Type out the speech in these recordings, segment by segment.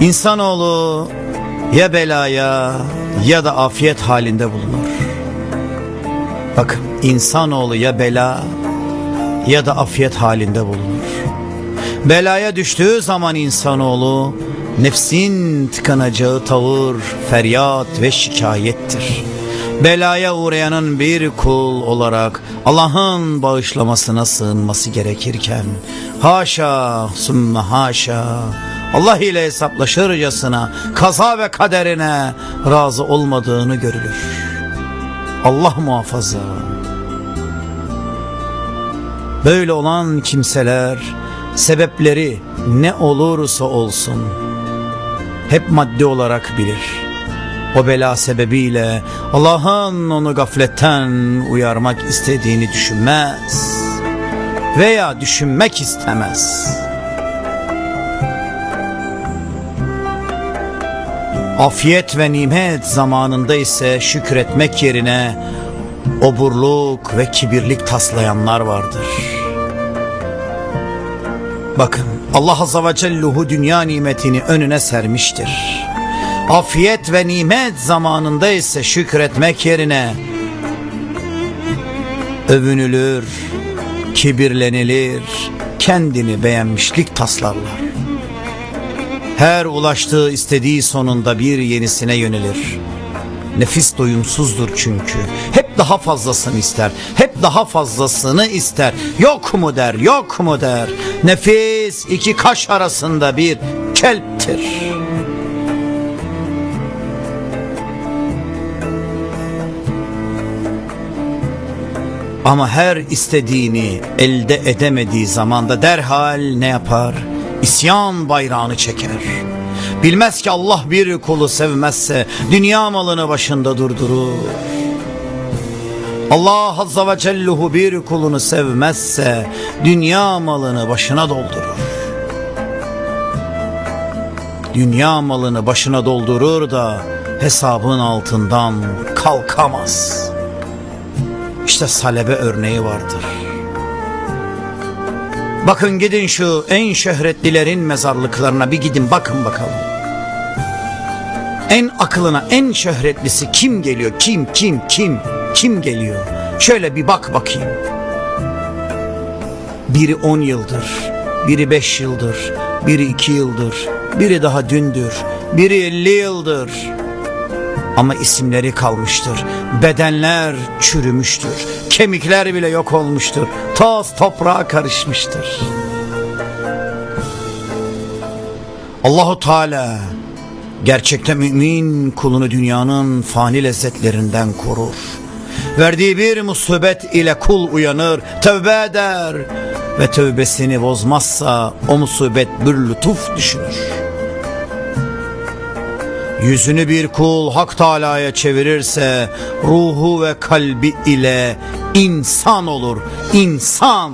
İnsanoğlu ya belaya ya da afiyet halinde bulunur. Bakın insanoğlu ya bela ya da afiyet halinde bulunur. Belaya düştüğü zaman insanoğlu nefsin tıkanacağı tavır, feryat ve şikayettir. Belaya uğrayanın bir kul olarak Allah'ın bağışlamasına sığınması gerekirken haşa sümme haşa Allah ile hesaplaşırcasına kaza ve kaderine razı olmadığını görülür. Allah muhafaza. Böyle olan kimseler sebepleri ne olursa olsun hep maddi olarak bilir. O bela sebebiyle Allah'ın onu gafletten uyarmak istediğini düşünmez veya düşünmek istemez. Afiyet ve nimet zamanında ise şükretmek yerine oburluk ve kibirlik taslayanlar vardır. Bakın Allah Azze ve Celluhu dünya nimetini önüne sermiştir. Afiyet ve nimet zamanında ise şükretmek yerine övünülür, kibirlenilir, kendini beğenmişlik taslarlar. Her ulaştığı istediği sonunda bir yenisine yönelir. Nefis doyumsuzdur çünkü. Hep daha fazlasını ister. Hep daha fazlasını ister. Yok mu der, yok mu der. Nefis iki kaş arasında bir kelptir. Ama her istediğini elde edemediği zaman da derhal ne yapar? İsyan bayrağını çeker. Bilmez ki Allah bir kulu sevmezse dünya malını başında durdurur. Allah Azza ve Celluhu bir kulunu sevmezse dünya malını başına doldurur. Dünya malını başına doldurur da hesabın altından kalkamaz. İşte salebe örneği vardır. Bakın gidin şu en şöhretlilerin mezarlıklarına bir gidin bakın bakalım. En akılına en şöhretlisi kim geliyor? Kim kim kim kim geliyor? Şöyle bir bak bakayım. Biri on yıldır, biri beş yıldır, biri iki yıldır, biri daha dündür, biri elli yıldır. Ama isimleri kalmıştır. Bedenler çürümüştür. Kemikler bile yok olmuştur. Toz toprağa karışmıştır. Allahu Teala gerçekte mümin kulunu dünyanın fani lezzetlerinden korur. Verdiği bir musibet ile kul uyanır, tövbe eder ve tövbesini bozmazsa o musibet bir lütuf düşünür. Yüzünü bir kul Hak Teala'ya çevirirse ruhu ve kalbi ile insan olur. insan.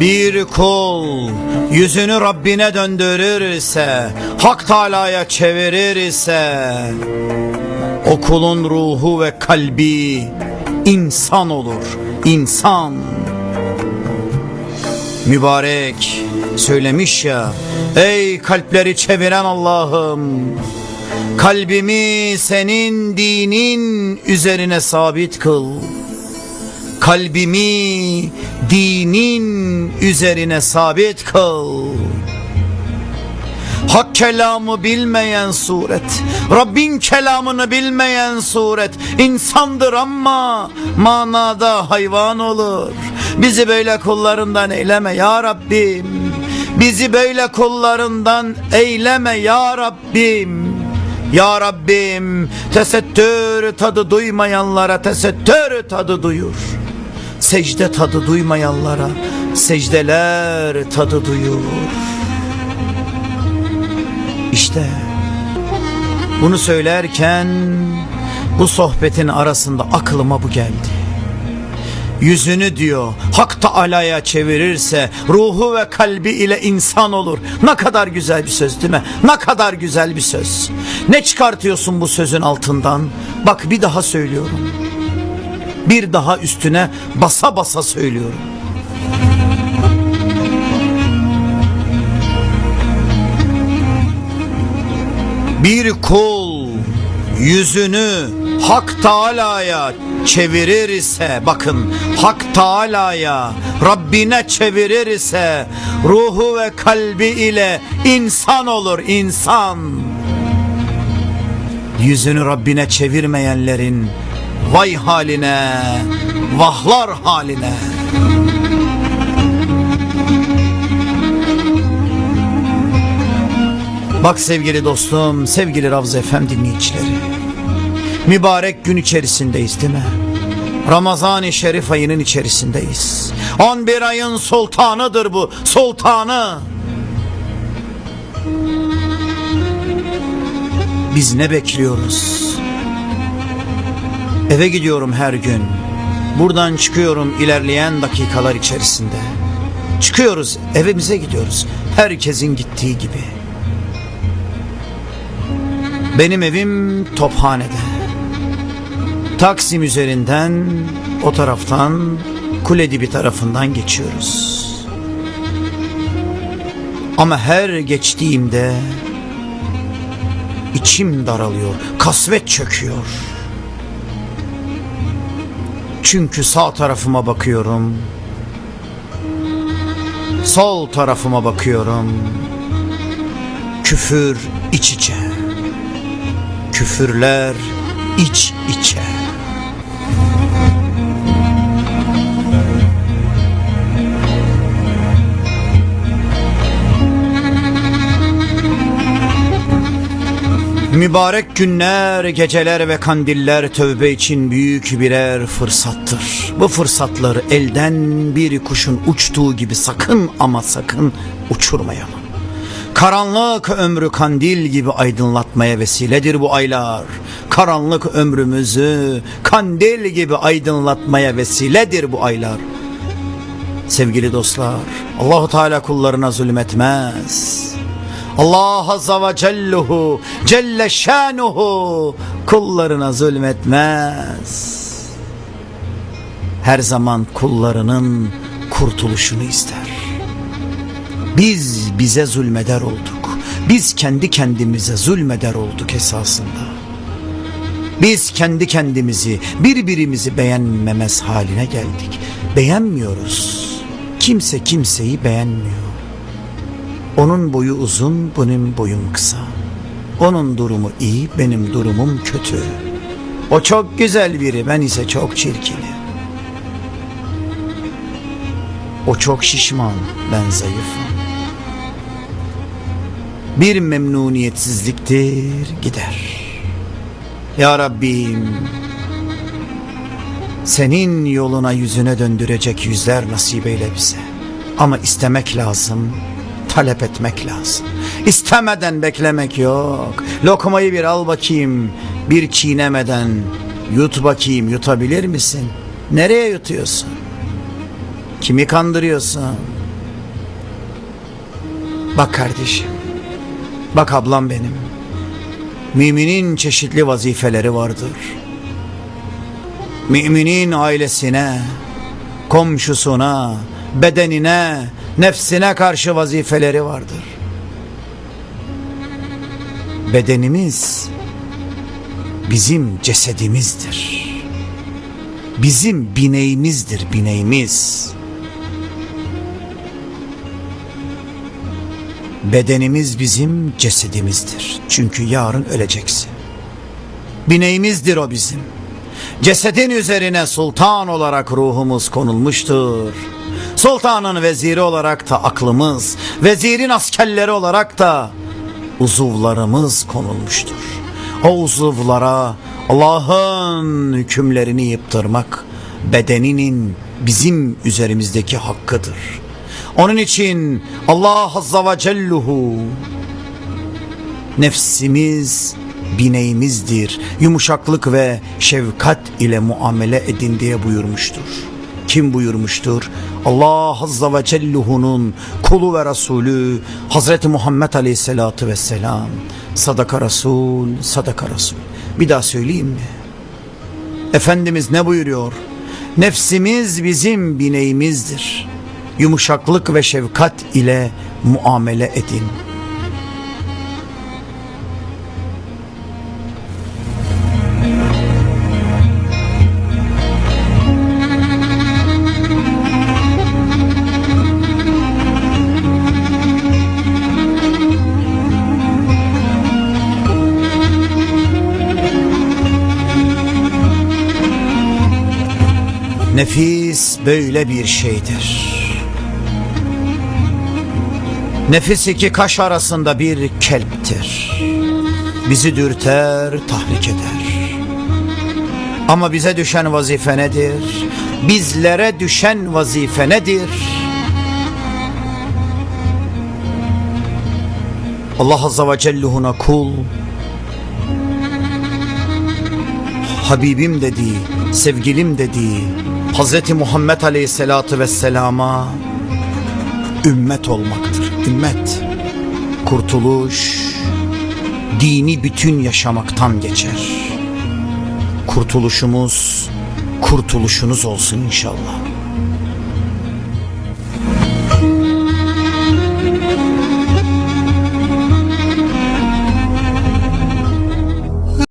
Bir kul yüzünü Rabbine döndürürse, Hak Teala'ya çevirirse, o kulun ruhu ve kalbi insan olur, insan. Mübarek söylemiş ya, ey kalpleri çeviren Allah'ım, kalbimi senin dinin üzerine sabit kıl. Kalbimi dinin üzerine sabit kıl. Kelamı bilmeyen suret Rabbin kelamını bilmeyen suret. İnsandır ama manada hayvan olur. Bizi böyle kullarından eyleme ya Rabbim. Bizi böyle kullarından eyleme ya Rabbim. Ya Rabbim tesettür tadı duymayanlara tesettür tadı duyur. Secde tadı duymayanlara secdeler tadı duyur İşte bunu söylerken bu sohbetin arasında aklıma bu geldi. Yüzünü diyor Hak Teala'ya çevirirse ruhu ve kalbi ile insan olur. Ne kadar güzel bir söz değil mi? Ne kadar güzel bir söz. Ne çıkartıyorsun bu sözün altından? Bak bir daha söylüyorum. Bir daha üstüne basa basa söylüyorum. Bir kul yüzünü Hak Teala'ya çevirir ise bakın Hak Teala'ya Rabbine çevirir ise ruhu ve kalbi ile insan olur insan. Yüzünü Rabbine çevirmeyenlerin vay haline, vahlar haline. Bak sevgili dostum, sevgili Ravza Efem dinleyicileri. Mübarek gün içerisindeyiz değil mi? Ramazan-ı Şerif ayının içerisindeyiz. 11 ayın sultanıdır bu, sultanı. Biz ne bekliyoruz? Eve gidiyorum her gün. Buradan çıkıyorum ilerleyen dakikalar içerisinde. Çıkıyoruz, evimize gidiyoruz. Herkesin gittiği gibi. Benim evim Tophane'de. Taksim üzerinden o taraftan kule dibi tarafından geçiyoruz. Ama her geçtiğimde içim daralıyor, kasvet çöküyor. Çünkü sağ tarafıma bakıyorum. Sol tarafıma bakıyorum. Küfür iç içe. Küfürler iç içe. Mübarek günler, geceler ve kandiller tövbe için büyük birer fırsattır. Bu fırsatları elden bir kuşun uçtuğu gibi sakın ama sakın uçurmayalım. Karanlık ömrü kandil gibi aydınlatmaya vesiledir bu aylar. Karanlık ömrümüzü kandil gibi aydınlatmaya vesiledir bu aylar. Sevgili dostlar, Allahu Teala kullarına zulmetmez. Allah Azza ve Celluhu Celle Şanuhu kullarına zulmetmez. Her zaman kullarının kurtuluşunu ister. Biz bize zulmeder olduk. Biz kendi kendimize zulmeder olduk esasında. Biz kendi kendimizi, birbirimizi beğenmemez haline geldik. Beğenmiyoruz. Kimse kimseyi beğenmiyor. Onun boyu uzun, benim boyum kısa. Onun durumu iyi, benim durumum kötü. O çok güzel biri, ben ise çok çirkinim. O çok şişman, ben zayıfım. Bir memnuniyetsizliktir gider. Ya Rabbim, senin yoluna yüzüne döndürecek yüzler nasip eyle bize. Ama istemek lazım, talep etmek lazım. İstemeden beklemek yok. Lokmayı bir al bakayım, bir çiğnemeden yut bakayım, yutabilir misin? Nereye yutuyorsun? Kimi kandırıyorsun? Bak kardeşim, bak ablam benim. Müminin çeşitli vazifeleri vardır. Müminin ailesine, komşusuna, bedenine, nefsine karşı vazifeleri vardır. Bedenimiz bizim cesedimizdir. Bizim bineğimizdir bineğimiz. Bedenimiz bizim cesedimizdir. Çünkü yarın öleceksin. Bineğimizdir o bizim. Cesedin üzerine sultan olarak ruhumuz konulmuştur. Sultanın veziri olarak da aklımız, vezirin askerleri olarak da uzuvlarımız konulmuştur. O uzuvlara Allah'ın hükümlerini yıptırmak bedeninin bizim üzerimizdeki hakkıdır. Onun için Allah Azza ve Celluhu nefsimiz bineğimizdir. Yumuşaklık ve şefkat ile muamele edin diye buyurmuştur. Kim buyurmuştur? Allah Azza ve Celluhu'nun kulu ve Resulü Hazreti Muhammed Aleyhisselatü Vesselam. Sadaka Resul, sadaka Resul. Bir daha söyleyeyim mi? Efendimiz ne buyuruyor? Nefsimiz bizim bineğimizdir. Yumuşaklık ve şefkat ile muamele edin. Nefis böyle bir şeydir. Nefis iki kaş arasında bir kelptir. Bizi dürter, tahrik eder. Ama bize düşen vazife nedir? Bizlere düşen vazife nedir? Allah Azze ve Celle'huna kul, Habibim dediği, sevgilim dediği Hz. Muhammed Aleyhisselatü Vesselam'a ümmet olmaktır. Ümmet. Kurtuluş, dini bütün yaşamaktan geçer. Kurtuluşumuz, kurtuluşunuz olsun inşallah.